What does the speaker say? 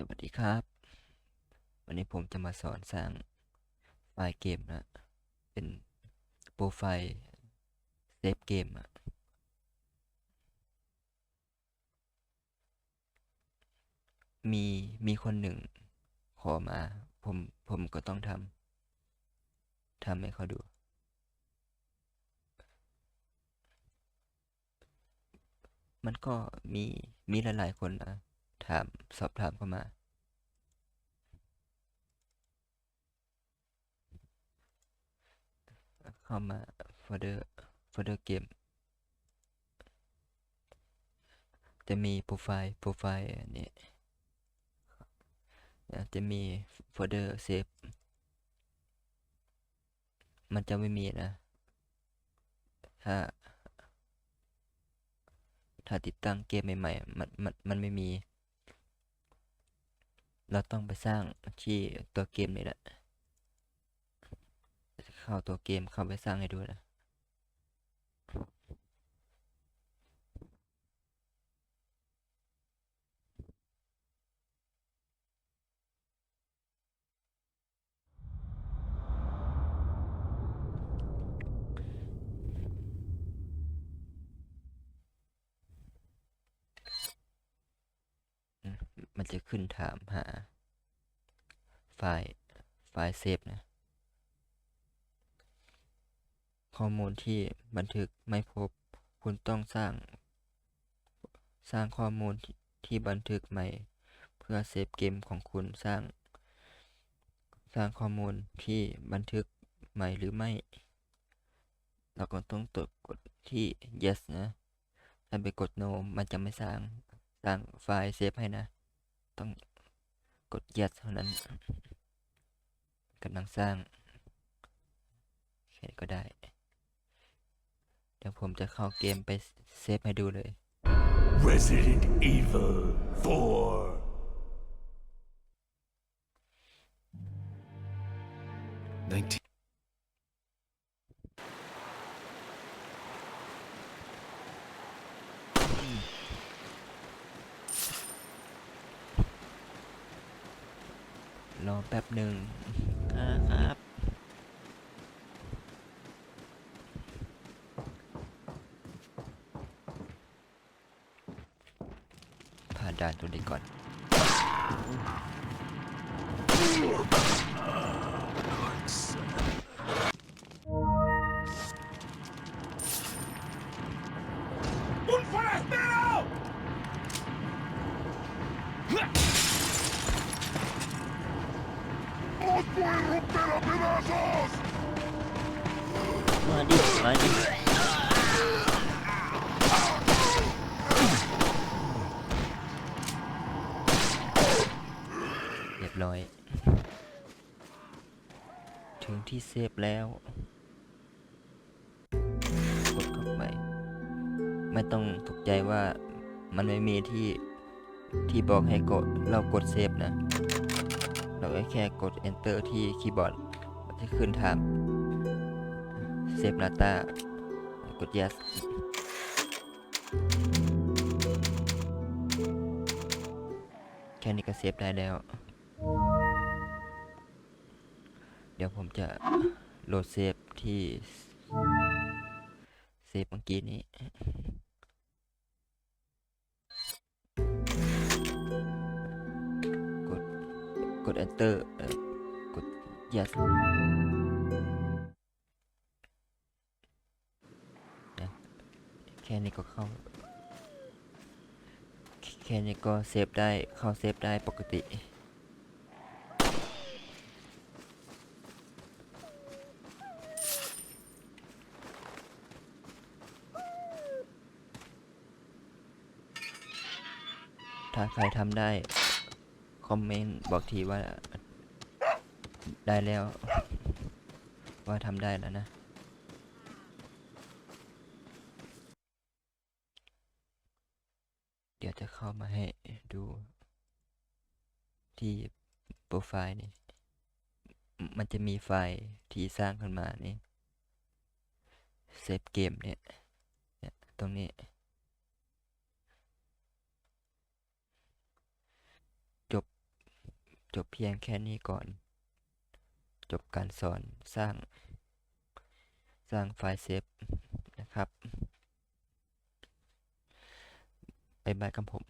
สวัสดีครับ วันนี้ผมจะมาสอนสร้างไฟล์เกมนะ เป็นโปรไฟล์เซฟเกมอะมีมีคนหนึ่งขอมา ผมผมก็ต้องทำทำให้เขาดู มันก็มีมีหลายๆคนนะ ถาม สอบถามเข้ามา เข้ามา folder folder เกม จะมีโปรไฟล์ โปรไฟล์นี่จะมีโฟลเดอร์เซฟ มันจะไม่มีนะ ถ้า ถ้าติดตั้งเกมใหม่ๆ มัน มัน มันไม่มี เราต้องไปสร้างที่ตัวเกมนี่แหละ เข้าตัวเกมเข้าไปสร้างให้ดูนะ อืมมัน จะขึ้นถามหา ไฟล์ไฟล์เซฟนะข้อมูลที่บันทึกไม่พบ คุณต้องสร้าง สร้างข้อมูลที่ที่บันทึกใหม่ เพื่อเซฟเกมของคุณสร้าง สร้างข้อมูลที่บันทึกใหม่หรือไม่ เราก็ต้องตดกดที่ yes นะ ถ้าไปกด no มันจะไม่สร้างสร้างไฟล์เซฟให้นะ ต้องกด yes เท่านั้นกำลังสร้างแค่นี้ก็ได้ เดี๋ยวผมจะเข้าเกมไปเซฟให้ดูเลย Resident Evil 4. แป๊บหนึ่งครับผ่านด่านตัวนี้ก่อน ¡Un มาดิมาดิเรียบร้อย ถึงที่เซฟแล้ว กดเข้าไป ไม่ต้องตกใจว่ามันไม่มีที่ที่บอกให้กดเรากดเซฟนะ เราแค่กด enter ที่คีย์บอร์ดมันจะขึ้นถามเซฟ data กด yes แค่นี้ก็เซฟได้แล้ว เดี๋ยวผมจะโหลดเซฟที่เซฟเมื่อกี้นี้ กด enter เอ่อกด yes นะแค่นี้ก็เข้า แค่นี้ก็เซฟได้เข้าเซฟได้ปกติถ้าใครทำได้ คอมเมนต์บอกทีว่าได้แล้ว ว่าทำได้แล้วนะ เดี๋ยวจะเข้ามาให้ดูที่โปรไฟล์นี่มมันจะมีไฟล์ที่สร้างขึ้นมานี่ เซฟเกมเนี่ย ตรงนี้ จบ จบเพียงแค่นี้ก่อน จบการสอนสร้าง สร้างไฟล์เซฟนะครับบ๊ายบายกับผม